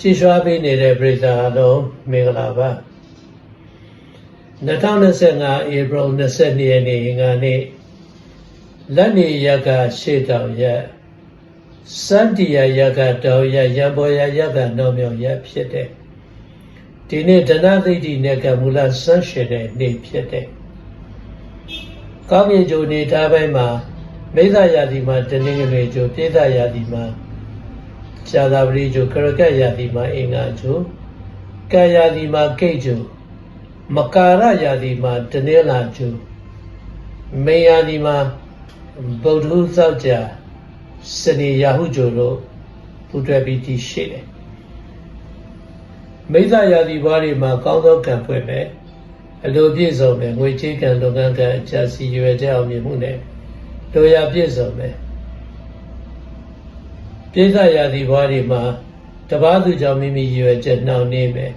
ကြည်ရွှာပေးနေတဲ့ပြည်သားအလုံးမင်္ဂလာပါ2025ဧပြီ22ရက်နေ့ငါနေ့လက်နေရကရှေ့တောင်ရက်စန္တီယရကတောင်ရက်ရံပေါ်ရရကနောင်မြောင်ရက်ဖြစ်တဲ့ဒီနေ့ဒနသိတိနဲ့ကမူလဆန်းရှင်တဲ့နေ့ဖြစ်တဲ့ကောင်းကင်ဂျိုနေသားပိုင်းမှာမိစ္ဆာယာတိမှာတနင်္ဂနွေဂျိုပြေသယာတိမှာ ဇာတာပတိဂျိုကရကတ်ယာတိမှာအင်္ဂါဂျိုကာယာတိမှာကိတ်ဂျိုမကာရယာတိမှာတနင်္လာဂျိုမေယာတိမှာဗုဒ္ဓဟူသောက်ကြစနေယာဟုဂျိုတို့ပူတွဲပြီးတည်ရှိတယ်မိစ္ဆာယာတိဘွားတွေမှာကောင်းသောကံဖွင့်မယ်အလိုပြည့်စုံမယ်ငွေချေးကံလုပ်ငန်းကံအချစီရွယ်တဲ့အောင်မြင်မှုနဲ့လိုရာပြည့်စုံမယ် ပြည့်စုံရာသီဘွားတွေမှာတပားသူကြောင့်မိမိရွယ်ချက်နှောင့်နှေးမယ်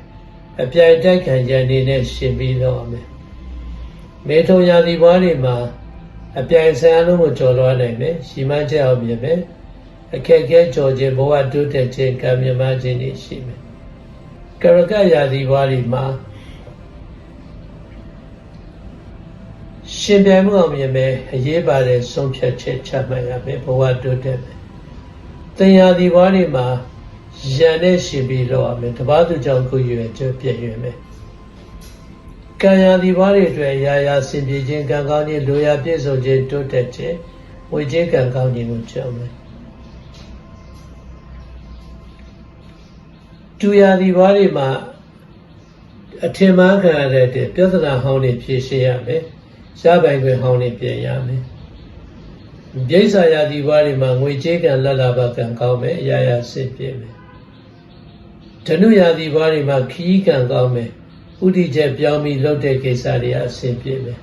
အပြိုင်တိုက်ခံရန်နေနဲ့ရှင်ပြီးတော့မယ်မေထုံရာသီဘွားတွေမှာအပြိုင်ဆန်းအလုံးကိုကျော်လွှားနိုင်မယ်ရှိမှချက်အောင်မြင်မယ်အခက်အခဲကြော်ခြင်းဘဝတိုးတက်ခြင်းကံမြမခြင်းတွေရှိမယ်ကရကရာသီဘွားတွေမှာရှင်ပြိုင်မှုအောင်မြင်မယ်အရေးပါတဲ့ဆုံးဖြတ်ချက်ချမှတ်ရမယ်ဘဝတိုးတက်မယ် တင်ရာသီဘွားတွေမှာရန်နဲ့ရှင်ပြီးတော့ရမယ်တပားသူကြောင့်ကိုရွယ်ချက်ပြည့်ရွယ်မယ်ကံရာသီဘွားတွေအတွက်ရာရာဆင်ပြေခြင်းကံကောင်းခြင်းလိုရာပြည့်စုံခြင်းတိုးတက်ခြင်းဝိခြင်းကံကောင်းခြင်းကိုကြောက်မယ်တူရာသီဘွားတွေမှာအထင်မှားခံရတဲ့ပြဿနာဟောင်းတွေဖြေရှင်းရမယ်ရှားပိုင်ခွင့်ဟောင်းတွေပြင်ရမယ် ပြိဿာယာဒီဘွားတွေမှာငွေကြေးကံလက်လာဘကံကောင်းမယ်အရာရာစစ်ပြည့်မယ်ဓနုယာဒီဘွားတွေမှာခီးကံကောင်းမယ်ဥဒိချက်ပြောင်းပြီးလှုပ်တဲ့ကိစ္စတွေအဆင်ပြေမယ်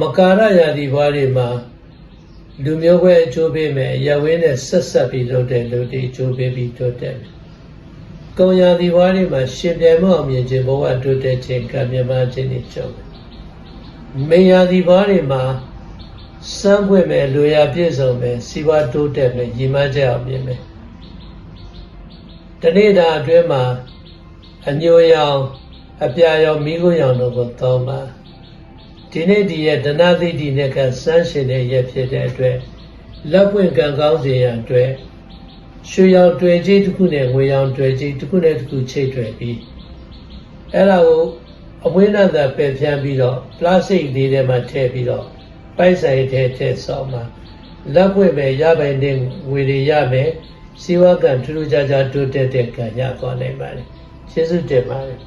မကာရယာဒီဘွားတွေမှာလူမျိုးပဲအကျိုးပေးမယ်ရဝင်းနဲ့ဆက်ဆက်ပြီးလှုပ်တဲ့လူတွေအကျိုးပေးပြီးတိုးတက်မယ်ကုံယာဒီဘွားတွေမှာရှင်ပြိုင်မှုအောင်မြင်ခြင်းဘဝတိုးတက်ခြင်းကံမြမခြင်းတွေကြုံမယ်မေယာဒီဘွားတွေမှာ စမ်းပွင့်မယ်လူရပြည့်စုံမယ်စီဝါတိုးတက်မယ်ရည်မှန်းချက်အောင်မြင်မယ်တနေ့တာအတွင်းမှာအညိုရောင်အပြာရောင်မိခိုးရောင်တို့ကိုသုံးပါဒီနေ့ဒီရဲ့ဒနာသိတိနဲ့ကစမ်းရှင်တဲ့ရက်ဖြစ်တဲ့အတွက်လက်ပွင့်ကံကောင်းစေရန်အတွက်ရွှေရောင်တွေ့ကြီးတစ်ခုနဲ့ငွေရောင်တွေ့ကြီးတစ်ခုနဲ့တစ်ခုချိတ်တွေ့ပြီးအဲ့ဒါကိုအဝိနန္တပယ်ဖြန်းပြီးတော့ပလတ်စတစ်လေးထဲမှာထည့်ပြီးတော့ ပိုက်ဆိုင်ထဲထည့်ဆောင်မှာလက်ပွင့်ပဲရပိုင်တဲ့ငွေတွေရမယ်စီဝကံထူးထူးခြားခြားတိုးတက်တဲ့ကံရသွားနိုင်ပါတယ်ကျေးဇူးတင်ပါတယ်